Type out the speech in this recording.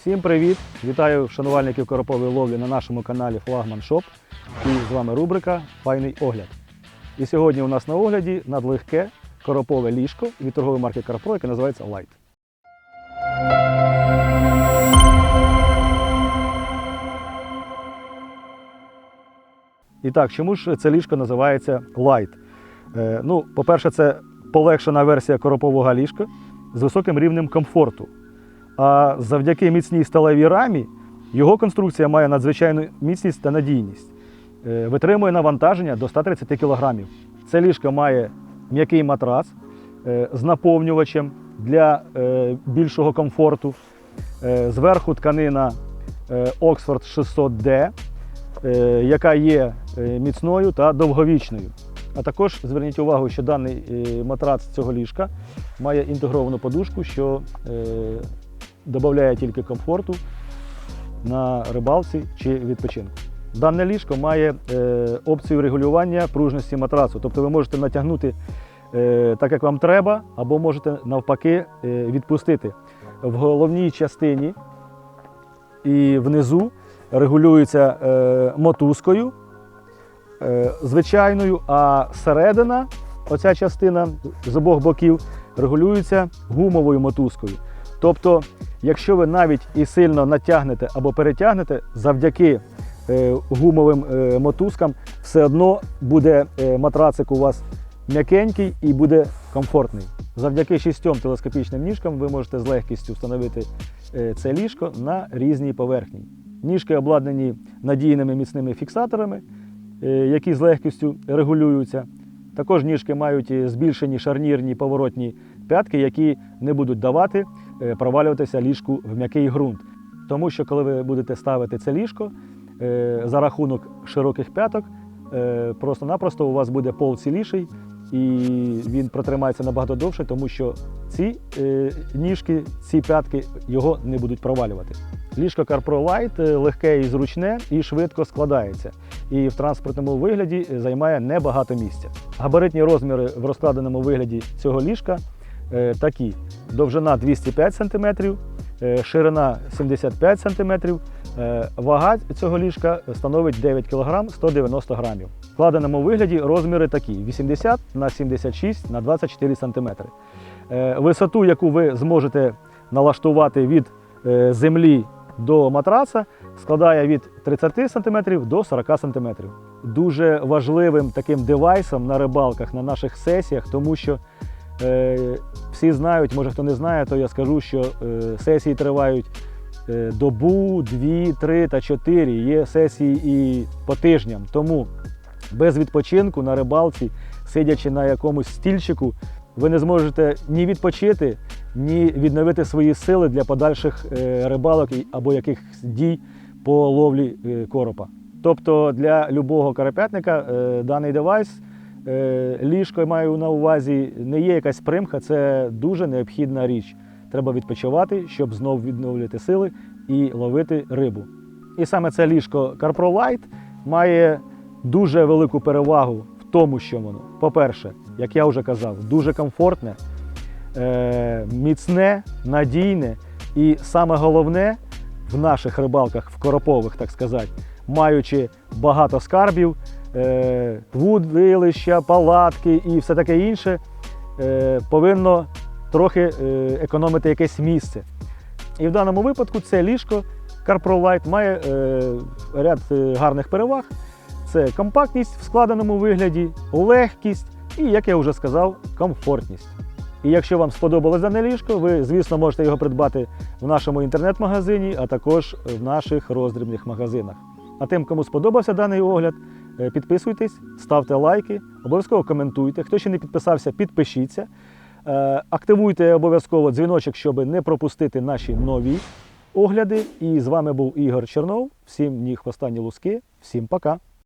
Всім привіт! Вітаю шанувальників коропової ловлі на нашому каналі Флагман Шоп. І з вами рубрика Файний огляд. І сьогодні у нас на огляді надлегке коропове ліжко від торгової марки Карпро, яке називається Light. І так, чому ж це ліжко називається Light? Е, ну, по-перше, це полегшена версія коропового ліжка з високим рівнем комфорту. А завдяки міцній сталевій рамі його конструкція має надзвичайну міцність та надійність. Е, Витримує навантаження до 130 кг. Це ліжко має м'який матрас е, з наповнювачем для е, більшого комфорту. Зверху тканина Oxford 600D, е, яка є міцною та довговічною. А також зверніть увагу, що даний матрац цього ліжка має інтегровану подушку, що додає тільки комфорту на рибалці чи відпочинку. Дане ліжко має е, опцію регулювання пружності матрацу, тобто ви можете натягнути е, так, як вам треба, або можете навпаки е, відпустити. В головній частині і внизу регулюється е, мотузкою е, звичайною, а середина, оця частина з обох боків, регулюється гумовою мотузкою. Тобто, якщо ви навіть і сильно натягнете або перетягнете, завдяки е, гумовим е, мотузкам, все одно буде е, матрацик у вас м'якенький і буде комфортний. Завдяки шістьом телескопічним ніжкам ви можете з легкістю встановити це ліжко на різній поверхні. Ніжки обладнані надійними міцними фіксаторами, які з легкістю регулюються. Також ніжки мають збільшені шарнірні поворотні п'ятки, які не будуть давати провалюватися ліжку в м'який ґрунт. Тому що коли ви будете ставити це ліжко е, за рахунок широких п'яток, е, просто-напросто у вас буде пол ціліший і він протримається набагато довше, тому що ці е, ніжки, ці п'ятки його не будуть провалювати. Ліжко CarPro Light е, легке і зручне і швидко складається. І в транспортному вигляді займає небагато місця. Габаритні розміри в розкладеному вигляді цього ліжка е, такі: довжина 205 см, е, ширина 75 см, е, вага цього ліжка становить 9 кг 190 г. В складеному вигляді розміри такі: 80 на 76 на 24 см. Е, Висоту, яку ви зможете налаштувати від землі до матраца, складає від 30 см до 40 см. Дуже важливим таким девайсом на рибалках, на наших сесіях, тому що всі знають, може хто не знає, то я скажу, що е, сесії тривають е, добу, дві, три та чотири. Є сесії і по тижням. Тому без відпочинку на рибалці, сидячи на якомусь стільчику, ви не зможете ні відпочити, ні відновити свої сили для подальших е, рибалок або якихось дій по ловлі е, коропа. Тобто для любого карапетника е, даний девайс, е, ліжко я маю на увазі, не є якась примха, це дуже необхідна річ. Треба відпочивати, щоб знов відновлювати сили і ловити рибу. І саме це ліжко Light має дуже велику перевагу в тому, що воно, по-перше, як я вже казав, дуже комфортне, е, міцне, надійне і саме головне в наших рибалках, в коропових, так сказати, маючи багато скарбів, е, вудилища, палатки і все таке інше, е, повинно трохи е, економити якесь місце. І в даному випадку це ліжко CarPro Light має ряд гарних переваг. Це компактність в складеному вигляді, легкість і, як я вже сказав, комфортність. І якщо вам сподобалось дане ліжко, ви, звісно, можете його придбати в нашому інтернет-магазині, а також в наших роздрібних магазинах. А тим, кому сподобався даний огляд, підписуйтесь, ставте лайки, обов'язково коментуйте. Хто ще не підписався, підпишіться. Е, Активуйте обов'язково дзвіночок, щоб не пропустити наші нові огляди. І з вами був Ігор Чернов. Всім ніг в останні луски. Всім пока!